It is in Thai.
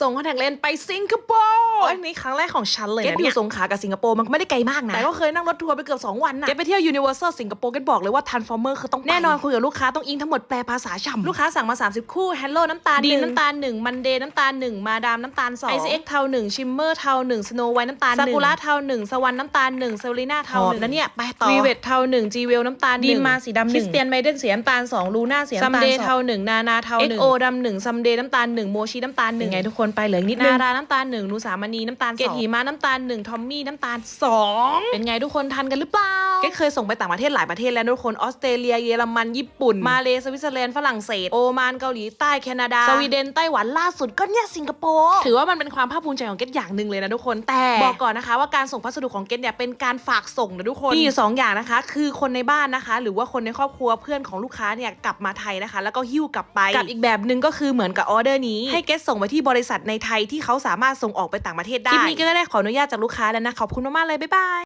ส่งคอนแทคเลนส์ไปสิงคโปร์อันนี้ครั้งแรกของฉันเลยเก็ตนะอยู่เนี่ยสงขลากับสิงคโปร์มันก็ไม่ได้ไกลมากนะ แต่ก็เคยนั่งรถทัวร์ไปเกือบ 2 วันนะเก็ตไปเที่ยวยูนิเวอร์แซลสิงคโปร์เก็ตบอกเลยว่าทันฟอร์เมอร์คือต้องไปแน่นอนคุยกับลูกค้าต้องอิงทั้งหมดแปลภาษาช่ำลูกค้าสั่งมา 30 คู่แฮลโลน้ำตาลดีน้ำตาลหนึ่งมันเดย์น้ำตาลหนึ่งมาดามน้ำตาลสองไอซีเอ็กเทาหนึ่งชิมเมอร์เทาหนึ่งสโนไวน้ำตาลซากุระเทาหนึ่งสวรรค์น้ำตาลหนึ่งเซรีน่าเทาหนึ่งแล้วเนี่ยไปต่อวีเวทเทาหนึ่งจีเวลน้ำตาลดีนมาสีดำหนึ่งคริสเตียนไมเดนสีน้ำตาลสองลูน่าสีน้ำตาลซัมเดย์เทาหนึ่งนานาเทาหนึ่งเอ็กโอดำหนึ่งซัมเดย์น้ำตาลหนึ่งโมชิน้ำตาลหนึ่งไงทุกคนไปเหลืออีกนิดนึงนาราน้ำตาลหนึ่งนุสามณีน้ำตาลเกตหิมะน้ำตาลหนึ่งทอมมี่น้ำตาลสองเป็นไงทุกคนทันกันหรือเปล่า เกตเคยส่งไปต่างประเทศหลายประเทศแล้วนะทุกคนออสเตรเลียเยอรมันญี่ปุ่น มาเลสวิตเซอร์แลนด์ฝรั่งเศสโอมานเกาหลีใต้แคนาดาสวีเดนไต้หวันล่าสุดก็เนี่ยสิงคโปร์ถือว่ามันเป็นความภาคภูมิใจของเกตอย่างหนึ่งเลยนะทุกคนแต่บอกก่อนนะคะว่าการส่งพัสดุของเกตเนี่ยเป็นการฝากส่งนะทุกคนมีอยู่สองอย่างนะคะ คือคนในบ้านนะคะ หรือว่าคนในครอบครัวเพื่อนของลูกค้าเนี่ยกลับมาไทยนะคะ แล้วก็หิ้วกลับไปกับอีกแบบหนึ่งก็คือเหมือนกับออเดอร์นี้ให้เกตส่งไปที่บริษัทในไทยที่เขาสามารถส่งออกไปต่างประเทศได้คลิปนี้ก็ได้ขออนุญาตจากลูกค้าแล้วนะขอบคุณมากๆเลยบ๊ายบาย